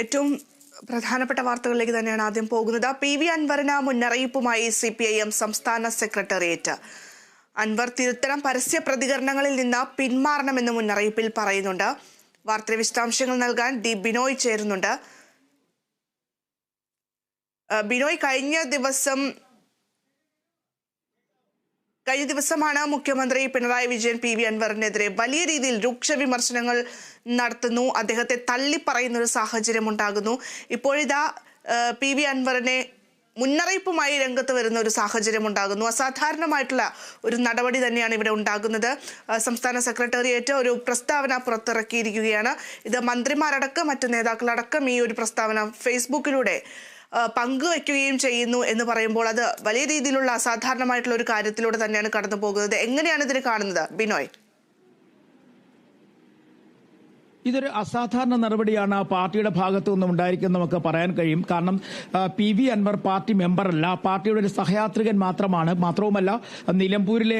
ഏറ്റവും പ്രധാനപ്പെട്ട വാർത്തകളിലേക്ക് തന്നെയാണ് ആദ്യം പോകുന്നത്. പി വി അൻവറിന് മുന്നറിയിപ്പുമായി സി പി ഐ എം സംസ്ഥാന സെക്രട്ടേറിയറ്റ്. അൻവർ തിരുത്തരം പരസ്യ പ്രതികരണങ്ങളിൽ നിന്ന് പിന്മാറണമെന്ന് മുന്നറിയിപ്പിൽ പറയുന്നുണ്ട്. വാർത്തയുടെ വിശദാംശങ്ങൾ നൽകാൻ ഡി ബിനോയ് ചേരുന്നുണ്ട്. ബിനോയ് കഴിഞ്ഞ ദിവസം കഴിഞ്ഞ ദിവസമാണ് മുഖ്യമന്ത്രി പിണറായി വിജയൻ പി വി അൻവറിനെതിരെ വലിയ രീതിയിൽ രൂക്ഷ വിമർശനങ്ങൾ നടത്തുന്നു. അദ്ദേഹത്തെ തള്ളിപ്പറയുന്ന ഒരു സാഹചര്യം ഉണ്ടാകുന്നു. ഇപ്പോഴിതാ പി വി അൻവറിനെ മുന്നറിയിപ്പുമായി രംഗത്ത് വരുന്ന ഒരു സാഹചര്യം ഉണ്ടാകുന്നു. അസാധാരണമായിട്ടുള്ള ഒരു നടപടി തന്നെയാണ് ഇവിടെ ഉണ്ടാകുന്നത്. സംസ്ഥാന സെക്രട്ടേറിയറ്റ് ഒരു പ്രസ്താവന പുറത്തിറക്കിയിരിക്കുകയാണ്. ഇത് മന്ത്രിമാരടക്കം മറ്റു നേതാക്കളടക്കം ഈ ഒരു പ്രസ്താവന ഫേസ്ബുക്കിലൂടെ ആ, പങ്കുവെക്കുകയും ചെയ്യുന്നു എന്ന് പറയുമ്പോൾ അത് വലിയ രീതിയിലുള്ള അസാധാരണമായിട്ടുള്ള ഒരു കാര്യത്തിലൂടെ തന്നെയാണ് കടന്നു പോകുന്നത് എങ്ങനെയാണ് ഇതിനെ കാണുന്നത്? ബിനോയ്. ഇതൊരു അസാധാരണ നടപടിയാണ് പാർട്ടിയുടെ ഭാഗത്തു നിന്നും ഉണ്ടായിരിക്കുന്നത് നമുക്ക് പറയാൻ കഴിയും. കാരണം ആ, പി വി അൻവർ പാർട്ടി മെമ്പറല്ല. പാർട്ടിയുടെ ഒരു സഹയാത്രികൻ മാത്രമാണ്. മാത്രവുമല്ല നിലമ്പൂരിലെ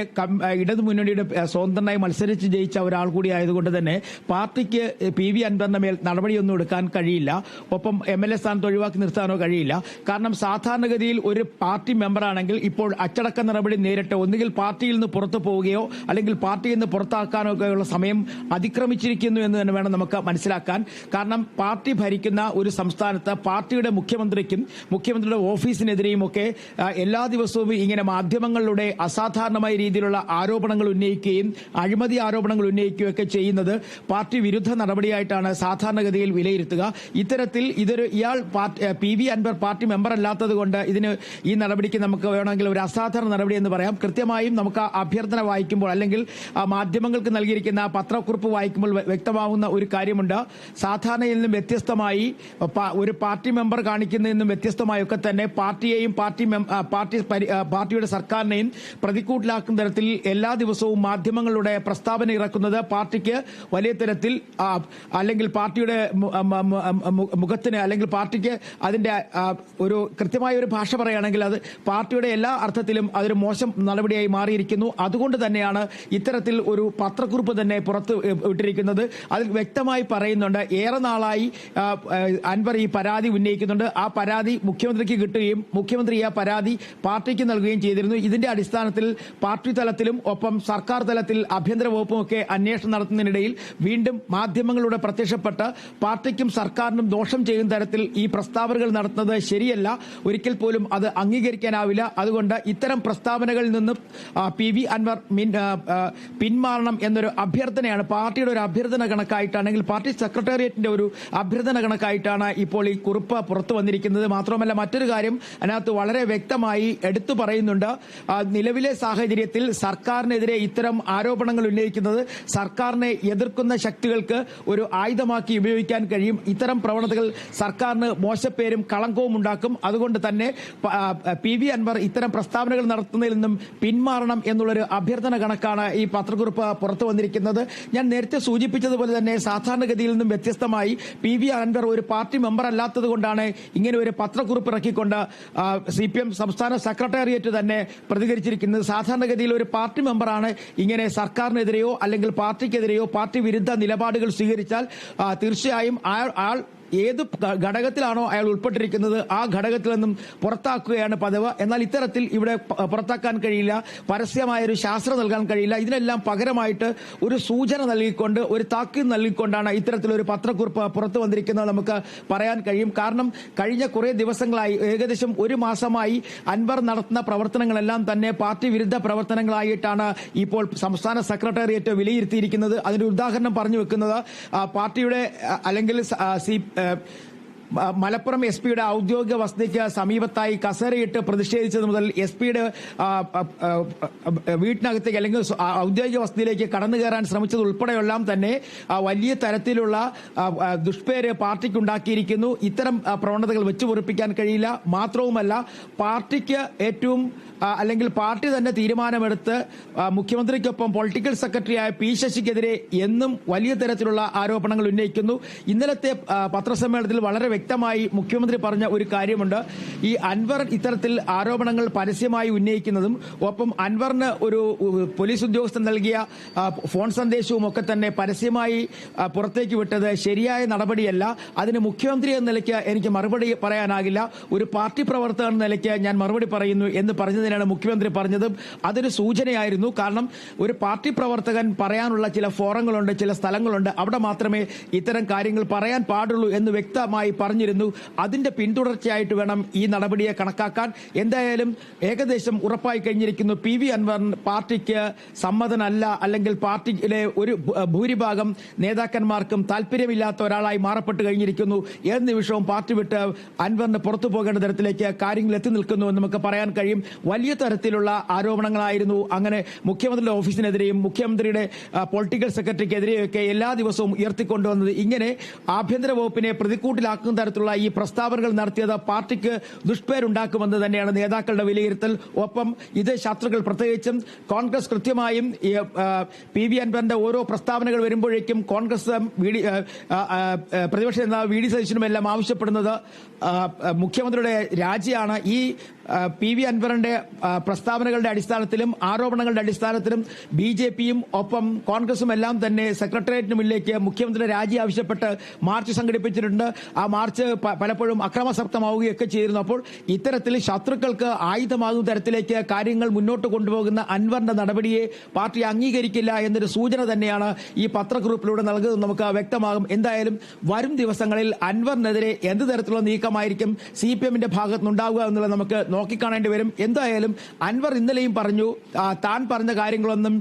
ഇടതു മുന്നണിയുടെ ആ, സ്വതന്ത്രനായി മത്സരിച്ച് ജയിച്ച ഒരാൾ കൂടി ആയതുകൊണ്ട് തന്നെ പാർട്ടിക്ക് പി വി അൻവറിന്റെ മേൽ നടപടിയൊന്നും എടുക്കാൻ കഴിയില്ല. ഒപ്പം എം എൽ എ സ്ഥാനത്ത് ഒഴിവാക്കി നിർത്താനോ കഴിയില്ല. കാരണം സാധാരണഗതിയിൽ ഒരു പാർട്ടി മെമ്പറാണെങ്കിൽ ഇപ്പോൾ അച്ചടക്ക നടപടി നേരിട്ട് ഒന്നുകിൽ പാർട്ടിയിൽ നിന്ന് പുറത്തു പോവുകയോ അല്ലെങ്കിൽ പാർട്ടിയിൽ നിന്ന് പുറത്താക്കാനോ ഒക്കെയുള്ള സമയം അതിക്രമിച്ചിരിക്കുന്നു എന്ന് തന്നെ വേണം നമുക്ക് മനസ്സിലാക്കാൻ. കാരണം പാർട്ടി ഭരിക്കുന്ന ഒരു സംസ്ഥാനത്ത് പാർട്ടിയുടെ മുഖ്യമന്ത്രിക്കും മുഖ്യമന്ത്രിയുടെ ഓഫീസിനെതിരെയും ഒക്കെ എല്ലാ ദിവസവും ഇങ്ങനെ മാധ്യമങ്ങളിലൂടെ അസാധാരണമായ രീതിയിലുള്ള ആരോപണങ്ങൾ ഉന്നയിക്കുകയും അഴിമതി ആരോപണങ്ങൾ ഉന്നയിക്കുകയും ഒക്കെ ചെയ്യുന്നത് പാർട്ടി വിരുദ്ധ നടപടിയായിട്ടാണ് സാധാരണഗതിയിൽ വിലയിരുത്തുക. ഇത്തരത്തിൽ ഇതൊരു ഇയാൾ P V Anvar party member അല്ലാത്തത് കൊണ്ട് ഇതിന് ഈ നടപടിക്ക് നമുക്ക് വേണമെങ്കിൽ ഒരു അസാധാരണ നടപടി എന്ന് പറയാം. കൃത്യമായും നമുക്ക് അഭ്യർത്ഥന വായിക്കുമ്പോൾ അല്ലെങ്കിൽ മാധ്യമങ്ങൾക്ക് നൽകിയിരിക്കുന്ന പത്രക്കുറിപ്പ് വായിക്കുമ്പോൾ വ്യ- വ്യക്തമാവുന്ന ഒരു കാര്യമുണ്ട്. സാധാരണയിൽ നിന്നും വ്യത്യസ്തമായി ഒരു പാർട്ടി മെമ്പർ കാണിക്കുന്നതിൽ നിന്നും വ്യത്യസ്തമായി ഒക്കെ തന്നെ പാർട്ടിയെയും പാർട്ടി പാർട്ടി പാർട്ടിയുടെ സർക്കാരിനെയും പ്രതിക്കൂട്ടിലാക്കുന്ന തരത്തിൽ എല്ലാ ദിവസവും മാധ്യമങ്ങളുടെ പ്രസ്താവന ഇറക്കുന്നത് പാർട്ടിക്ക് വലിയ തരത്തിൽ അല്ലെങ്കിൽ പാർട്ടിയുടെ മുഖത്തിന് അല്ലെങ്കിൽ പാർട്ടിക്ക് അതിന്റെ ഒരു കൃത്യമായ ഒരു ഭാഷ പറയുകയാണെങ്കിൽ അത് പാർട്ടിയുടെ എല്ലാ അർത്ഥത്തിലും അതൊരു മോശം നടപടിയായി മാറിയിരിക്കുന്നു. അതുകൊണ്ട് തന്നെയാണ് ഇത്തരത്തിൽ ഒരു പത്രക്കുറിപ്പ് തന്നെ പുറത്ത് വിട്ടിരിക്കുന്നത് അതിൽ വ്യക്തമായി പറയുന്നുണ്ട്. ഏറെ നാളായി അൻവർ ഈ പരാതി ഉന്നയിക്കുന്നുണ്ട്. ആ പരാതി മുഖ്യമന്ത്രിക്ക് കിട്ടുകയും മുഖ്യമന്ത്രി ആ പരാതി പാർട്ടിക്ക് നൽകുകയും ചെയ്തിരുന്നു. ഇതിന്റെ അടിസ്ഥാനത്തിൽ പാർട്ടി തലത്തിലും ഒപ്പം സർക്കാർ തലത്തിൽ ആഭ്യന്തര വകുപ്പുമൊക്കെ അന്വേഷണം നടത്തുന്നതിനിടയിൽ വീണ്ടും മാധ്യമങ്ങളുടെ പ്രത്യക്ഷപ്പെട്ട് പാർട്ടിക്കും സർക്കാരിനും ദോഷം ചെയ്യുന്ന തരത്തിൽ ഈ പ്രസ്താവനകൾ നടത്തുന്നത് ശരിയല്ല. ഒരിക്കൽ പോലും അത് അംഗീകരിക്കാനാവില്ല. അതുകൊണ്ട് ഇത്തരം പ്രസ്താവനകളിൽ നിന്നും പി വി അൻവർ പിന്മാറണം എന്നൊരു അഭ്യർത്ഥനയാണ് പാർട്ടിയുടെ ഒരു അഭ്യർത്ഥന കണക്കായിട്ടാണെങ്കിൽ പാർട്ടി സെക്രട്ടേറിയറ്റിന്റെ ഒരു അഭ്യർത്ഥന കണക്കായിട്ടാണ് ഇപ്പോൾ ഈ കുറിപ്പ് പുറത്തു വന്നിരിക്കുന്നത്. മാത്രമല്ല മറ്റൊരു കാര്യം അതിനകത്ത് വളരെ വ്യക്തമായി എടുത്തു പറയുന്നുണ്ട്. നിലവിലെ സാഹചര്യത്തിൽ സർക്കാരിനെതിരെ ഇത്തരം ആരോപണങ്ങൾ ഉന്നയിക്കുന്നത് സർക്കാരിനെ എതിർക്കുന്ന ശക്തികൾക്ക് ഒരു ആയുധമാക്കി ഉപയോഗിക്കാൻ കഴിയും. ഇത്തരം പ്രവണതകൾ സർക്കാരിന് മോശപ്പേരും കളങ്കവും ഉണ്ടാക്കും. അതുകൊണ്ട് തന്നെ പ- വി അൻവർ ഇത്തരം പ്രസ്താവനകൾ നടത്തുന്നതിൽ നിന്നും പിന്മാറണം എന്നുള്ളൊരു അഭ്യർത്ഥന കണക്കാണ് ഈ പത്രക്കുറിപ്പ് പുറത്തു വന്നിരിക്കുന്നത്. ഞാൻ നേരത്തെ സൂചിപ്പിച്ചതുപോലെ തന്നെ സാധാരണഗതിയിൽ നിന്നും വ്യത്യസ്തമായി പി വി അൻവർ ഒരു പാർട്ടി മെമ്പർ അല്ലാത്തത് കൊണ്ടാണ് ഇങ്ങനെ ഒരു പത്രക്കുറിപ്പ് ഇറക്കിക്കൊണ്ട് സി പി എം സംസ്ഥാന സെക്രട്ടേറിയറ്റ് തന്നെ പ്രതികരിച്ചിരിക്കുന്നത്. സാധാരണഗതിയിൽ ഒരു പാർട്ടി മെമ്പറാണ് ഇങ്ങനെ സർക്കാരിനെതിരെയോ അല്ലെങ്കിൽ പാർട്ടിക്കെതിരെയോ പാർട്ടി വിരുദ്ധ നിലപാടുകൾ സ്വീകരിച്ചാൽ തീർച്ചയായും ആൾ ഏത് ഘടകത്തിലാണോ അയാൾ ഉൾപ്പെട്ടിരിക്കുന്നത് ആ ഘടകത്തിൽ നിന്നും പുറത്താക്കുകയാണ് പതിവ്. എന്നാൽ ഇത്തരത്തിൽ ഇവിടെ പുറത്താക്കാൻ കഴിയില്ല. പരസ്യമായ ഒരു ശാസ്ത്രം നൽകാൻ കഴിയില്ല. ഇതിനെല്ലാം പകരമായിട്ട് ഒരു സൂചന നൽകിക്കൊണ്ട് ഒരു താക്കീത് നൽകിക്കൊണ്ടാണ് ഇത്തരത്തിലൊരു പത്രക്കുറിപ്പ് പുറത്തു വന്നിരിക്കുന്നത് നമുക്ക് പറയാൻ കഴിയും. കാരണം കഴിഞ്ഞ കുറേ ദിവസങ്ങളായി ഏകദേശം ഒരു മാസമായി അൻവർ നടത്തുന്ന പ്രവർത്തനങ്ങളെല്ലാം തന്നെ പാർട്ടി വിരുദ്ധ പ്രവർത്തനങ്ങളായിട്ടാണ് ഇപ്പോൾ സംസ്ഥാന സെക്രട്ടേറിയറ്റ് വിലയിരുത്തിയിരിക്കുന്നത്. അതിന്റെ ഉദാഹരണം പറഞ്ഞു വെക്കുന്നത് പാർട്ടിയുടെ അല്ലെങ്കിൽ സി മലപ്പുറം എസ് പിയുടെ ഔദ്യോഗിക വസതിക്ക് സമീപത്തായി കസേരയിട്ട് പ്രതിഷേധിച്ചത് മുതൽ എസ് പിയുടെ വീട്ടിനകത്തേക്ക് അല്ലെങ്കിൽ ഔദ്യോഗിക വസതിയിലേക്ക് കടന്നു കയറാൻ ശ്രമിച്ചത് ഉൾപ്പെടെയെല്ലാം തന്നെ വലിയ തരത്തിലുള്ള ദുഷ്പേര് പാർട്ടിക്ക് ഉണ്ടാക്കിയിരിക്കുന്നു ഇത്തരം പ്രവണതകൾ വെച്ചുപൊറിപ്പിക്കാൻ കഴിയില്ല. മാത്രവുമല്ല പാർട്ടിക്ക് ഏറ്റവും അല്ലെങ്കിൽ പാർട്ടി തന്നെ തീരുമാനമെടുത്ത് മുഖ്യമന്ത്രിക്കൊപ്പം പൊളിറ്റിക്കൽ സെക്രട്ടറിയായ പി ശശിക്കെതിരെ എന്നും വലിയ തരത്തിലുള്ള ആരോപണങ്ങൾ ഉന്നയിക്കുന്നു. ഇന്നലത്തെ പത്രസമ്മേളനത്തിൽ വളരെ വ്യക്തമായി മുഖ്യമന്ത്രി പറഞ്ഞ ഒരു കാര്യമുണ്ട്. ഈ അൻവർ ഇത്തരത്തിൽ ആരോപണങ്ങൾ പരസ്യമായി ഉന്നയിക്കുന്നതും ഒപ്പം അൻവറിന് ഒരു പോലീസ് ഉദ്യോഗസ്ഥൻ നൽകിയ ഫോൺ സന്ദേശവും ഒക്കെ തന്നെ പരസ്യമായി പുറത്തേക്ക് വിട്ടത് ശരിയായ നടപടിയല്ല. അതിന് മുഖ്യമന്ത്രി എന്ന നിലയ്ക്ക് എനിക്ക് മറുപടി പറയാനാകില്ല. ഒരു പാർട്ടി പ്രവർത്തകൻ എന്ന നിലയ്ക്ക് ഞാൻ മറുപടി പറയുന്നു എന്ന് പറഞ്ഞതിനാണ് മുഖ്യമന്ത്രി പറഞ്ഞത്. അതൊരു സൂചനയായിരുന്നു. കാരണം ഒരു പാർട്ടി പ്രവർത്തകൻ പറയാനുള്ള ചില ഫോറങ്ങളുണ്ട് ചില സ്ഥലങ്ങളുണ്ട്. അവിടെ മാത്രമേ ഇത്തരം കാര്യങ്ങൾ പറയാൻ പാടുള്ളൂ എന്ന് വ്യക്തമായി പറഞ്ഞിരുന്നു. അതിന്റെ പിന്തുടർച്ചയായിട്ട് വേണം ഈ നടപടിയെ കണക്കാക്കാൻ. എന്തായാലും ഏകദേശം ഉറപ്പായി കഴിഞ്ഞിരിക്കുന്നു. പി വി അൻവർ പാർട്ടിക്ക് സമ്മതനല്ല അല്ലെങ്കിൽ പാർട്ടിയിലെ ഒരു ഭൂരിഭാഗം നേതാക്കന്മാർക്കും താല്പര്യമില്ലാത്ത ഒരാളായി മാറപ്പെട്ട് കഴിഞ്ഞിരിക്കുന്നു. ഏത് നിമിഷവും പാർട്ടി വിട്ട് അൻവറിന് പുറത്തു പോകേണ്ട തരത്തിലേക്ക് കാര്യങ്ങൾ എത്തി നിൽക്കുന്നു എന്ന് നമുക്ക് പറയാൻ കഴിയും. വലിയ തരത്തിലുള്ള ആരോപണങ്ങളായിരുന്നു. അങ്ങനെ മുഖ്യമന്ത്രിയുടെ ഓഫീസിനെതിരെയും മുഖ്യമന്ത്രിയുടെ പൊളിറ്റിക്കൽ സെക്രട്ടറിക്കെതിരെയൊക്കെ എല്ലാ ദിവസവും ഉയർത്തിക്കൊണ്ടുവന്നത് ഇങ്ങനെ ആഭ്യന്തര വകുപ്പിനെ പ്രതിക്കൂട്ടിലാക്കുന്ന തരത്തിലുള്ള ഈ പ്രസ്താവനകൾ നടത്തിയത് പാർട്ടിക്ക് ദുഷ്പേരുണ്ടാക്കുമെന്ന് തന്നെയാണ് നേതാക്കളുടെ വിലയിരുത്തൽ. ഒപ്പം ഇത് ശത്രുക്കൾ പ്രത്യേകിച്ചും കോൺഗ്രസ് കൃത്യമായും പി വി അൻവറിന്റെ ഓരോ പ്രസ്താവനകൾ വരുമ്പോഴേക്കും കോൺഗ്രസ് പ്രതിപക്ഷ നേതാവ് വി ഡി സതീശനും എല്ലാം ആവശ്യപ്പെടുന്നത് മുഖ്യമന്ത്രിയുടെ രാജിയാണ്. ഈ പി വി അൻവറിന്റെ പ്രസ്താവനകളുടെ അടിസ്ഥാനത്തിലും ആരോപണങ്ങളുടെ അടിസ്ഥാനത്തിലും ബി ജെ പിയും ഒപ്പം കോൺഗ്രസും എല്ലാം തന്നെ സെക്രട്ടേറിയറ്റിന് മുന്നിലേക്ക് മുഖ്യമന്ത്രിയുടെ രാജി ആവശ്യപ്പെട്ട് മാർച്ച് സംഘടിപ്പിച്ചിട്ടുണ്ട്. ആ മാർച്ച് പലപ്പോഴും അക്രമസക്തമാവുകയൊക്കെ ചെയ്തിരുന്നു. അപ്പോൾ ഇത്തരത്തിൽ ശത്രുക്കൾക്ക് ആയുധമാകുന്ന തരത്തിലേക്ക് കാര്യങ്ങൾ മുന്നോട്ട് കൊണ്ടുപോകുന്ന അൻവറിന്റെ നടപടിയെ പാർട്ടി അംഗീകരിക്കില്ല എന്നൊരു സൂചന തന്നെയാണ് ഈ പത്രക്കുറിപ്പിലൂടെ നൽകുന്നത്. നമുക്ക് വ്യക്തമാകും. എന്തായാലും വരും ദിവസങ്ങളിൽ അൻവറിനെതിരെ എന്ത് തരത്തിലുള്ള നീക്കമായിരിക്കും സി പി എമ്മിന്റെ ഭാഗത്തുനിന്നുണ്ടാവുക എന്നുള്ളത് നമുക്ക് നോക്കിക്കാണേണ്ടി വരും. എന്തായാലും അൻവർ ഇന്നലെയും പറഞ്ഞു താൻ പറഞ്ഞ കാര്യങ്ങളൊന്നും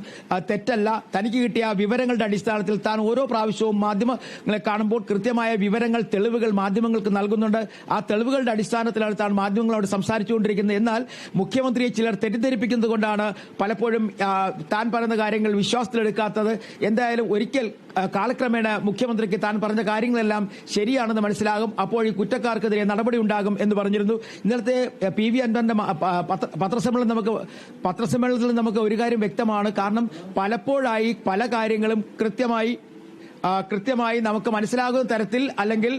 തെറ്റല്ല. തനിക്ക് കിട്ടിയ വിവരങ്ങളുടെ അടിസ്ഥാനത്തിൽ താൻ ഓരോ പ്രാവശ്യവും മാധ്യമങ്ങളെ കാണുമ്പോൾ കൃത്യമായ വിവരങ്ങൾ തെളിവുകൾ മാധ്യമങ്ങൾക്ക് നൽകുന്നുണ്ട്. ആ തെളിവുകളുടെ അടിസ്ഥാനത്തിലാണ് താൻ മാധ്യമങ്ങളോട് സംസാരിച്ചുകൊണ്ടിരിക്കുന്നത്. എന്നാൽ മുഖ്യമന്ത്രിയെ ചിലർ തെറ്റിദ്ധരിപ്പിക്കുന്നത് കൊണ്ടാണ് പലപ്പോഴും താൻ പറയുന്ന കാര്യങ്ങൾ വിശ്വാസത്തിലെടുക്കാത്തത്. എന്തായാലും ഒരിക്കൽ കാലക്രമേണ മുഖ്യമന്ത്രിക്ക് താൻ പറഞ്ഞ കാര്യങ്ങളെല്ലാം ശരിയാണെന്ന് മനസ്സിലാകും. അപ്പോൾ ഈ കുറ്റക്കാർക്കെതിരെ നടപടി ഉണ്ടാകും എന്ന് പറഞ്ഞിരുന്നു. ഇന്നലത്തെ പി വി അൻവറിന്റെ പത്രസമ്മേളനം നമുക്ക് പത്രസമ്മേളനത്തിൽ നമുക്ക് ഒരു കാര്യം വ്യക്തമാണ്. കാരണം പലപ്പോഴായി പല കാര്യങ്ങളും കൃത്യമായി കൃത്യമായി നമുക്ക് മനസ്സിലാകുന്ന തരത്തിൽ അല്ലെങ്കിൽ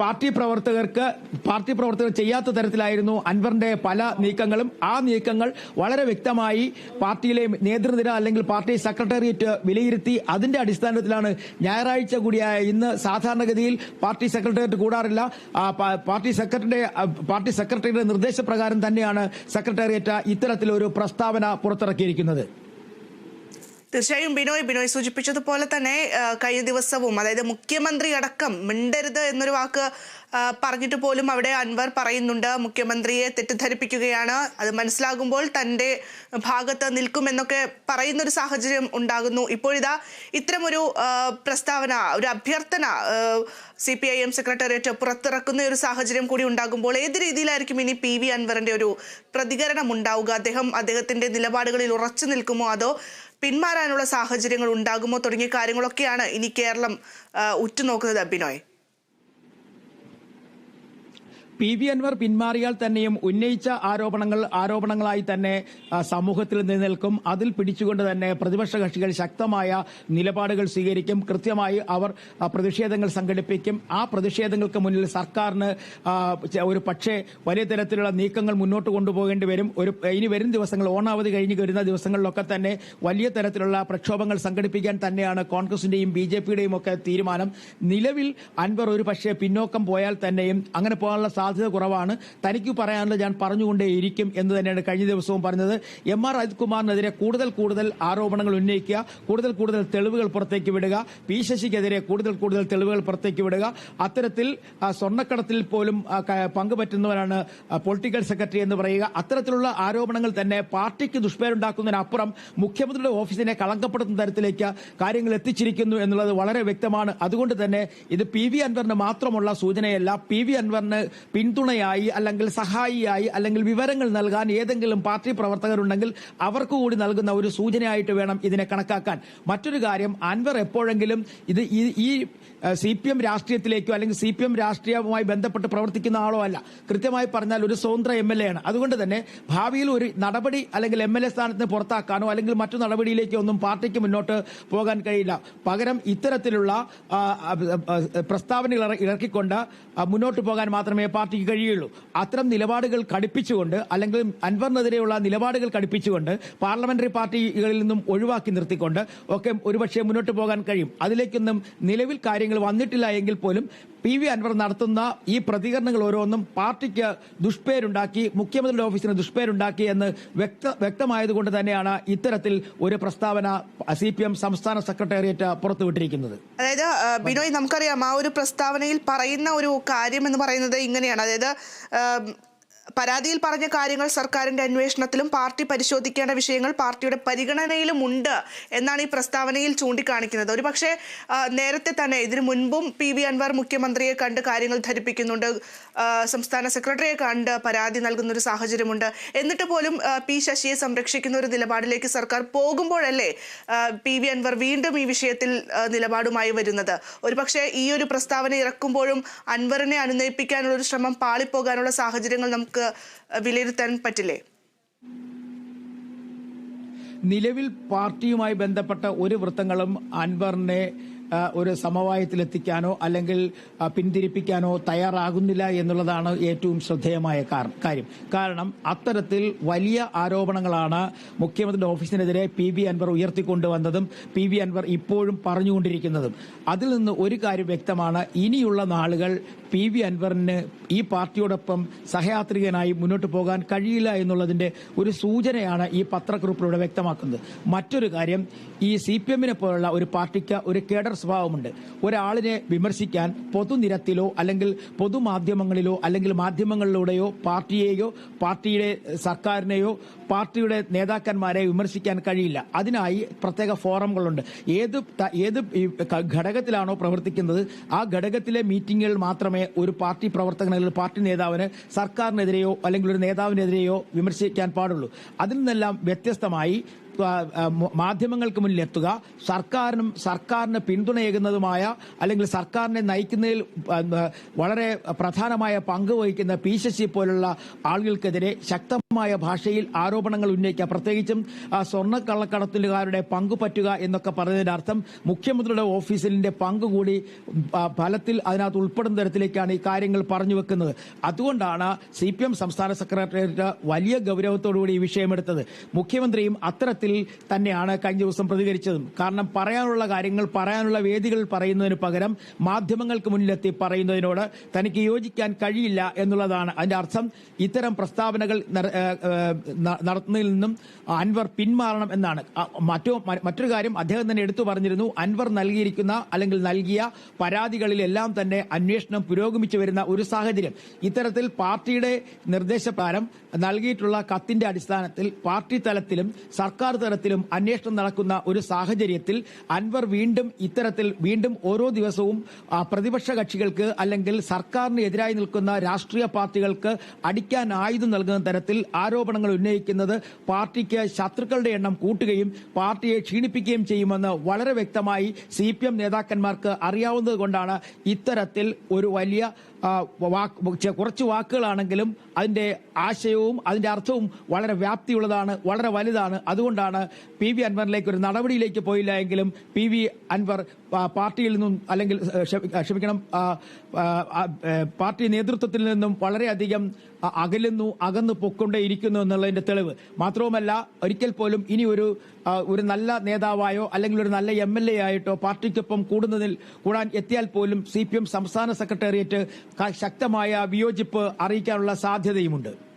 പാർട്ടി പ്രവർത്തകർക്ക് പാർട്ടി പ്രവർത്തകർ ചെയ്യാത്ത തരത്തിലായിരുന്നു അൻവറിന്റെ പല നീക്കങ്ങളും. ആ നീക്കങ്ങൾ വളരെ വ്യക്തമായി പാർട്ടിയിലെ നേതൃനിര അല്ലെങ്കിൽ പാർട്ടി സെക്രട്ടേറിയറ്റ് വിലയിരുത്തി അതിന്റെ അടിസ്ഥാനത്തിലാണ് ഞായറാഴ്ച കൂടിയായ ഇന്ന് സാധാരണഗതിയിൽ പാർട്ടി സെക്രട്ടേറിയറ്റ് കൂടാറില്ല. പാർട്ടി സെക്രട്ടറിയുടെ പാർട്ടി സെക്രട്ടറിയുടെ നിർദ്ദേശപ്രകാരം തന്നെയാണ് സെക്രട്ടേറിയറ്റ് ഇത്തരത്തിലൊരു പ്രസ്താവന പുറത്തിറക്കിയിരിക്കുന്നത്. തീർച്ചയായും ബിനോയ് ബിനോയ് സൂചിപ്പിച്ചതുപോലെ തന്നെ കഴിഞ്ഞ ദിവസവും അതായത് മുഖ്യമന്ത്രി അടക്കം മിണ്ടരുത് എന്നൊരു വാക്ക് പറഞ്ഞിട്ട് പോലും അവിടെ അൻവർ പറയുന്നുണ്ട്. മുഖ്യമന്ത്രിയെ തെറ്റിദ്ധരിപ്പിക്കുകയാണ്. അത് മനസ്സിലാകുമ്പോൾ തന്റെ ഭാഗത്ത് നിൽക്കുമെന്നൊക്കെ പറയുന്നൊരു സാഹചര്യം ഉണ്ടാകുന്നു. ഇപ്പോഴിതാ ഇത്തരമൊരു പ്രസ്താവന ഒരു അഭ്യർത്ഥന C P I M secretariat പുറത്തിറക്കുന്ന ഒരു സാഹചര്യം കൂടി ഉണ്ടാകുമ്പോൾ ഏത് രീതിയിലായിരിക്കും ഇനി പി വി അൻവറിന്റെ ഒരു പ്രതികരണം ഉണ്ടാവുക? അദ്ദേഹം അദ്ദേഹത്തിന്റെ നിലപാടുകളിൽ ഉറച്ചു നിൽക്കുമോ? അതോ പിന്മാറാനുള്ള സാഹചര്യങ്ങൾ ഉണ്ടാകുമോ തുടങ്ങിയ കാര്യങ്ങളൊക്കെയാണ് ഇനി കേരളം ഉറ്റുനോക്കുന്നത് ബിനോയ് പി വി അൻവർ പിന്മാറിയാൽ തന്നെയും ഉന്നയിച്ച ആരോപണങ്ങൾ ആരോപണങ്ങളായി തന്നെ സമൂഹത്തിൽ നിലനിൽക്കും. അതിൽ പിടിച്ചുകൊണ്ട് തന്നെ പ്രതിപക്ഷ കക്ഷികൾ ശക്തമായ നിലപാടുകൾ സ്വീകരിക്കും. കൃത്യമായി അവർ പ്രതിഷേധങ്ങൾ സംഘടിപ്പിക്കും. ആ പ്രതിഷേധങ്ങൾക്ക് മുന്നിൽ സർക്കാരിന് ഒരു പക്ഷേ വലിയ തരത്തിലുള്ള നീക്കങ്ങൾ മുന്നോട്ട് കൊണ്ടുപോകേണ്ടി വരും. ഒരു ഇനി വരും ദിവസങ്ങൾ ഓണാവധി കഴിഞ്ഞ് വരുന്ന ദിവസങ്ങളിലൊക്കെ തന്നെ വലിയ തരത്തിലുള്ള പ്രക്ഷോഭങ്ങൾ സംഘടിപ്പിക്കാൻ തന്നെയാണ് കോൺഗ്രസിന്റെയും ബി ജെ പിയുടെയും ഒക്കെ തീരുമാനം. നിലവിൽ അൻവർ ഒരു പക്ഷേ പിന്നോക്കം പോയാൽ തന്നെയും അങ്ങനെ പോകാനുള്ള സാധ്യത കുറവാണ്. തനിക്ക് പറയാനുള്ള ഞാൻ പറഞ്ഞുകൊണ്ടേയിരിക്കും എന്ന് തന്നെയാണ് കഴിഞ്ഞ ദിവസവും പറഞ്ഞത്. എം ആർ അജിത് കുമാറിനെതിരെ കൂടുതൽ കൂടുതൽ ആരോപണങ്ങൾ ഉന്നയിക്കുക കൂടുതൽ കൂടുതൽ തെളിവുകൾ പുറത്തേക്ക് വിടുക പി ശശിക്കെതിരെ കൂടുതൽ കൂടുതൽ തെളിവുകൾ പുറത്തേക്ക് വിടുക. അത്തരത്തിൽ സ്വർണക്കടത്തിൽ പോലും പങ്കുപറ്റുന്നവരാണ് പൊളിറ്റിക്കൽ സെക്രട്ടറി എന്ന് പറയുക. അത്തരത്തിലുള്ള ആരോപണങ്ങൾ തന്നെ പാർട്ടിക്ക് ദുഷ്പേരുണ്ടാക്കുന്നതിനപ്പുറം മുഖ്യമന്ത്രിയുടെ ഓഫീസിനെ കളങ്കപ്പെടുത്തുന്ന തരത്തിലേക്ക് കാര്യങ്ങൾ എത്തിച്ചിരിക്കുന്നു എന്നുള്ളത് വളരെ വ്യക്തമാണ്. അതുകൊണ്ട് തന്നെ ഇത് പി വി അൻവറിന് മാത്രമുള്ള സൂചനയല്ല. പി വി അൻവറിന് പിന്തുണയായി അല്ലെങ്കിൽ സഹായിയായി അല്ലെങ്കിൽ വിവരങ്ങൾ നൽകാൻ ഏതെങ്കിലും പാർട്ടി പ്രവർത്തകരുണ്ടെങ്കിൽ അവർക്ക് കൂടി നൽകുന്ന ഒരു സൂചനയായിട്ട് വേണം ഇതിനെ കണക്കാക്കാൻ. മറ്റൊരു കാര്യം അൻവർ എപ്പോഴെങ്കിലും ഇത് ഈ- സി പി എം രാഷ്ട്രീയത്തിലേക്കോ അല്ലെങ്കിൽ സി പി എം രാഷ്ട്രീയവുമായി ബന്ധപ്പെട്ട് പ്രവർത്തിക്കുന്ന ആളോ അല്ല. കൃത്യമായി പറഞ്ഞാൽ ഒരു സ്വതന്ത്ര എം എൽ എ ആണ്. അതുകൊണ്ട് തന്നെ ഭാവിയിൽ ഒരു നടപടി അല്ലെങ്കിൽ എം എൽ എ സ്ഥാനത്തിന് പുറത്താക്കാനോ അല്ലെങ്കിൽ മറ്റു നടപടിയിലേക്കോ ഒന്നും പാർട്ടിക്ക് മുന്നോട്ട് പോകാൻ കഴിയില്ല. പകരം ഇത്തരത്തിലുള്ള പ്രസ്താവനകൾ ഇറക്കിക്കൊണ്ട് മുന്നോട്ട് പോകാൻ മാത്രമേ പാർട്ടിക്ക് കഴിയുള്ളൂ. അത്തരം നിലപാടുകൾ കടുപ്പിച്ചുകൊണ്ട് അല്ലെങ്കിൽ അൻവറിനെതിരെയുള്ള നിലപാടുകൾ കടുപ്പിച്ചുകൊണ്ട് പാർലമെന്ററി പാർട്ടികളിൽ നിന്നും ഒഴിവാക്കി നിർത്തിക്കൊണ്ട് ഒക്കെ ഒരുപക്ഷെ മുന്നോട്ട് പോകാൻ കഴിയും. അതിലേക്കൊന്നും നിലവിൽ കാര്യങ്ങൾ വന്നിട്ടില്ല എങ്കിൽ പോലും പി വി അൻവർ നടത്തുന്ന ഈ പ്രതികരണങ്ങൾ ഓരോന്നും പാർട്ടിക്ക് ദുഷ്പേരുണ്ടാക്കി മുഖ്യമന്ത്രിയുടെ ഓഫീസിന് ദുഷ്പേരുണ്ടാക്കി എന്ന് വ്യക്ത വ്യക്തമായതുകൊണ്ട് തന്നെയാണ് ഇത്തരത്തിൽ ഒരു പ്രസ്താവന സി പി എം സംസ്ഥാന സെക്രട്ടേറിയറ്റ് പുറത്തുവിട്ടിരിക്കുന്നത്. അതായത് ബിനോയ് നമുക്കറിയാം ആ ഒരു പ്രസ്താവനയിൽ പറയുന്ന ഒരു കാര്യം എന്ന് പറയുന്നത് ഇങ്ങനെയാണ്. അതായത് പരാതിയിൽ പറഞ്ഞ കാര്യങ്ങൾ സർക്കാരിന്റെ അന്വേഷണത്തിലും പാർട്ടി പരിശോധിക്കേണ്ട വിഷയങ്ങൾ പാർട്ടിയുടെ പരിഗണനയിലും ഉണ്ട് എന്നാണ് ഈ പ്രസ്താവനയിൽ ചൂണ്ടിക്കാണിക്കുന്നത്. ഒരു പക്ഷേ നേരത്തെ തന്നെ ഇതിനു മുൻപും പി വി അൻവർ മുഖ്യമന്ത്രിയെ കണ്ട് കാര്യങ്ങൾ ധരിപ്പിക്കുന്നുണ്ട്. സംസ്ഥാന സെക്രട്ടറിയെ കണ്ട് പരാതി നൽകുന്ന ഒരു സാഹചര്യമുണ്ട്. എന്നിട്ട് പോലും പി ശശിയെ സംരക്ഷിക്കുന്ന ഒരു നിലപാടിലേക്ക് സർക്കാർ പോകുമ്പോഴല്ലേ പി വി അൻവർ വീണ്ടും ഈ വിഷയത്തിൽ നിലപാടുമായി വരുന്നത്? ഒരുപക്ഷെ ഈ ഒരു പ്രസ്താവന ഇറക്കുമ്പോഴും അൻവറിനെ അനുനയിപ്പിക്കാനുള്ള ഒരു ശ്രമം പാളിപ്പോകാനുള്ള സാഹചര്യങ്ങൾ നമുക്ക് ആ, വിലയിരുത്താൻ പറ്റില്ലേ? നിലവിൽ പാർട്ടിയുമായി ബന്ധപ്പെട്ട ഒരു വൃത്തങ്ങളും അൻവറിനെ ഒരു സമവായത്തിലെത്തിക്കാനോ അല്ലെങ്കിൽ പിന്തിരിപ്പിക്കാനോ തയ്യാറാകുന്നില്ല എന്നുള്ളതാണ് ഏറ്റവും ശ്രദ്ധേയമായ കാര്യം. കാരണം അത്തരത്തിൽ വലിയ ആരോപണങ്ങളാണ് മുഖ്യമന്ത്രിയുടെ ഓഫീസിനെതിരെ പി വി അൻവർ ഉയർത്തിക്കൊണ്ടുവന്നതും പി വി അൻവർ ഇപ്പോഴും പറഞ്ഞുകൊണ്ടിരിക്കുന്നതും. അതിൽ നിന്ന് ഒരു കാര്യം വ്യക്തമാണ്. ഇനിയുള്ള നാളുകൾ പി വി അൻവറിന് ഈ പാർട്ടിയോടൊപ്പം സഹയാത്രികനായി മുന്നോട്ട് പോകാൻ കഴിയില്ല എന്നുള്ളതിന്റെ ഒരു സൂചനയാണ് ഈ പത്രക്കുറിപ്പിലൂടെ വ്യക്തമാക്കുന്നത്. മറ്റൊരു കാര്യം ഈ സി പി എമ്മിനെ പോലുള്ള ഒരു പാർട്ടിക്ക് ഒരു കേഡർ സ്വഭാവമുണ്ട്. ഒരാളിനെ വിമർശിക്കാൻ പൊതുനിരത്തിലോ അല്ലെങ്കിൽ പൊതുമാധ്യമങ്ങളിലോ അല്ലെങ്കിൽ മാധ്യമങ്ങളിലൂടെയോ പാർട്ടിയെയോ പാർട്ടിയുടെ സർക്കാരിനെയോ പാർട്ടിയുടെ നേതാക്കന്മാരെ വിമർശിക്കാൻ കഴിയില്ല. അതിനായി പ്രത്യേക ഫോറമുകളുണ്ട്. ഏത് ഏത് ഘടകത്തിലാണോ പ്രവർത്തിക്കുന്നത് ആ ഘടകത്തിലെ മീറ്റിങ്ങുകൾ മാത്രമേ ഒരു പാർട്ടി പ്രവർത്തകൻ അല്ലെങ്കിൽ പാർട്ടി നേതാവിന് സർക്കാരിനെതിരെയോ അല്ലെങ്കിൽ ഒരു നേതാവിനെതിരെയോ വിമർശിക്കാൻ പാടുള്ളൂ. അതിൽ നിന്നെല്ലാം വ്യത്യസ്തമായി മാധ്യമങ്ങൾക്ക് മുന്നിൽ എത്തുക. സർക്കാരിനും സർക്കാരിന് പിന്തുണയേകുന്നതുമായ അല്ലെങ്കിൽ സർക്കാരിനെ നയിക്കുന്നതിൽ വളരെ പ്രധാനമായ പങ്ക് വഹിക്കുന്ന പി ശശി പോലുള്ള ആളുകൾക്കെതിരെ ശക്തമായ ഭാഷയിൽ ആരോപണങ്ങൾ ഉന്നയിക്കുക. പ്രത്യേകിച്ചും സ്വർണക്കള്ളക്കടത്തുകാരുടെ പങ്ക് പറ്റുക എന്നൊക്കെ പറഞ്ഞതിന്റെ അർത്ഥം മുഖ്യമന്ത്രിയുടെ ഓഫീസിലിന്റെ പങ്ക് കൂടി ഫലത്തിൽ അതിനകത്ത് ഉൾപ്പെടുന്ന തരത്തിലേക്കാണ് ഈ കാര്യങ്ങൾ പറഞ്ഞു വെക്കുന്നത്. അതുകൊണ്ടാണ് സി സംസ്ഥാന സെക്രട്ടേറിയറ്റ് വലിയ ഗൗരവത്തോടുകൂടി ഈ വിഷയമെടുത്തത്. മുഖ്യമന്ത്രിയും അത്തരത്തിൽ തന്നെയാണ് കഴിഞ്ഞ ദിവസം പ്രതികരിച്ചതും. കാരണം പറയാനുള്ള കാര്യങ്ങൾ പറയാനുള്ള വേദികൾ പറയുന്നതിന് പകരം മാധ്യമങ്ങൾക്ക് മുന്നിലെത്തി പറയുന്നതിനോട് തനിക്ക് യോജിക്കാൻ കഴിയില്ല എന്നുള്ളതാണ് അതിന്റെ അർത്ഥം. ഇത്തരം പ്രസ്താവനകൾ നടത്തുന്നതിൽ നിന്നും അൻവർ പിന്മാറണം എന്നാണ്. മറ്റു മറ്റൊരു കാര്യം അദ്ദേഹം തന്നെ എടുത്തു പറഞ്ഞിരുന്നു. അൻവർ നൽകിയിരിക്കുന്ന അല്ലെങ്കിൽ നൽകിയ പരാതികളിലെല്ലാം തന്നെ അന്വേഷണം പുരോഗമിച്ചു വരുന്ന ഒരു സാഹചര്യം. ഇത്തരത്തിൽ പാർട്ടിയുടെ നിർദ്ദേശപ്രകാരം നൽകിയിട്ടുള്ള കത്തിന്റെ അടിസ്ഥാനത്തിൽ പാർട്ടി തലത്തിലും സർക്കാർ തലത്തിലും അന്വേഷണം നടക്കുന്ന ഒരു സാഹചര്യത്തിൽ അൻവർ വീണ്ടും ഇത്തരത്തിൽ വീണ്ടും ഓരോ ദിവസവും പ്രതിപക്ഷ കക്ഷികൾക്ക് അല്ലെങ്കിൽ സർക്കാരിന് എതിരായി നിൽക്കുന്ന രാഷ്ട്രീയ പാർട്ടികൾക്ക് അടിക്കാൻ ആയുധം നൽകുന്ന തരത്തിൽ ആരോപണങ്ങൾ ഉന്നയിക്കുന്നത് പാർട്ടിക്ക് ശത്രുക്കളുടെ എണ്ണം കൂട്ടുകയും പാർട്ടിയെ ക്ഷീണിപ്പിക്കുകയും ചെയ്യുമെന്ന് വളരെ വ്യക്തമായി സി പി എം നേതാക്കന്മാർക്ക് അറിയാവുന്നത് കൊണ്ടാണ് ഇത്തരത്തിൽ ഒരു വലിയ കുറച്ച് വാക്കുകളാണെങ്കിലും അതിന്റെ ആശയവും അതിന്റെ അർത്ഥവും വളരെ വ്യാപ്തിയുള്ളതാണ് വളരെ വലുതാണ്. അതുകൊണ്ടാണ് പി വി അൻവറിലേക്ക് ഒരു നടപടിയിലേക്ക് പോയില്ല എങ്കിലും പി വി അൻവർ പാർട്ടിയിൽ നിന്നും അല്ലെങ്കിൽ ക്ഷമിക്കണം പാർട്ടി നേതൃത്വത്തിൽ നിന്നും വളരെയധികം അകലുന്നു അകന്നു പൊക്കൊണ്ടേയിരിക്കുന്നു എന്നുള്ളതിന്റെ തെളിവ്. മാത്രവുമല്ല ഒരിക്കൽ പോലും ഇനി ഒരു ഒരു നല്ല നേതാവായോ അല്ലെങ്കിൽ ഒരു നല്ല എം എൽ എ ആയിട്ടോ പാർട്ടിക്കൊപ്പം കൂടുന്നതിൽ കൂടാൻ എത്തിയാൽ പോലും സി പി എം സംസ്ഥാന സെക്രട്ടേറിയറ്റ് ശക്തമായ വിയോജിപ്പ് അറിയിക്കാനുള്ള സാധ്യതയുമുണ്ട്.